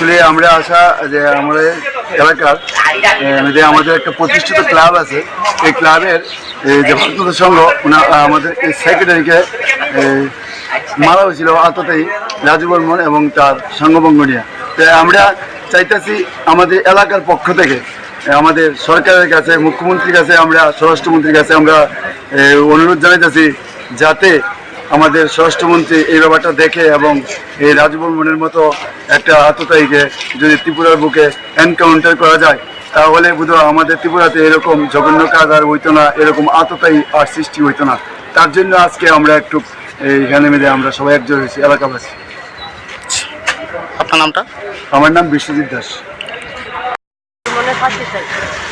Actually আমরা আসা যে আমাদের এলাকার যে আমাদের একটা প্রতিষ্ঠিত ক্লাব আছে, এই ক্লাবের যে ভক্তদের সংঘ আমাদের এই সেক্রেটারিকে মারা হয়েছিল আততাই রাজু বর্মন এবং তার সঙ্গভঙ্গ নিয়ে। তো আমরা চাইতেছি আমাদের এলাকার পক্ষ থেকে আমাদের সরকারের কাছে, মুখ্যমন্ত্রীর কাছে আমরা, স্বরাষ্ট্রমন্ত্রীর কাছে আমরা অনুরোধ জানাইতেছি যাতে আমাদের স্বরাষ্ট্রমন্ত্রী এই ব্যাপারটা দেখে এবং এই রাজু বর্মনের মতো একটা আততায়ীকে যদি ত্রিপুরার বুকে এনকাউন্টার করা যায় তাহলে বোধহয় আমাদের ত্রিপুরাতে এরকম জঘন্য কাজ আর হইতো না এরকম আততায়ী আর সৃষ্টি হইতো না। তার জন্য আজকে আমরা একটু এইখানে মিলে আমরা সবাই একজন হয়েছি এলাকাবাসী। আপনার নামটা? আমার নাম বিশ্বজিৎ দাস। ফাঁসি চাই।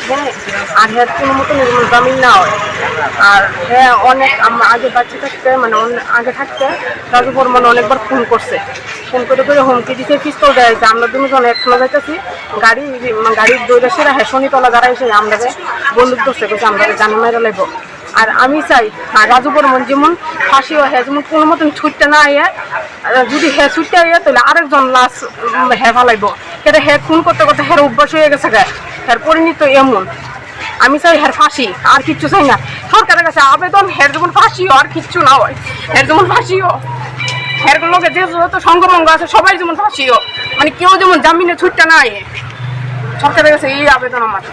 হ্যাঁ আর হ্যাঁ কোনো মতো নির্মূল না হয়। আর হ্যাঁ অনেক আম- আগে বাচ্চা থাকতে মানে আগে থাকতে রাজু বর্মন অনেকবার ফোন করছে। ফোন করে করে হুমকি দিতে পিস্তল দেয়। যে আমরা দুজন একখানে যাইতেছি, গাড়ি গাড়ির দৌড়ে সেরা হ্যাঁ শনিতলা যারা এসে আমরা বন্দুক ধরছে বলছে আমরা জানি মেরে লাগবো আর আমি চাই রাজু বর্মন যেমন ফাঁসি হয় যেমন কোনো মতন ছুটতে না আইয়া যদি হ্যাঁ ছুটতে আইয়া, তাহলে আরেকজন লাশ হ্যাঁ ফালাইব। সেটা হ্যাঁ খুন করতে করতে হ্যাঁ অভ্যাস হয়ে গেছে গা। হ্যাঁ পরিণত এমন। আমি চাই হ্যাঁ ফাঁসি, আর কিচ্ছু চাই না। সরকারের কাছে আবেদন হ্যার যেমন ফাঁসিও, আর কিচ্ছু না হয়। হ্যার যেমন ফাঁসিও। হ্যার লোকের যে যত সঙ্গমঙ্গ আছে, সবাই যেমন ফাঁসিও। মানে কেউ যেমন জামিনে ছুটটা নাই। সরকারের কাছে এই আবেদন আমার।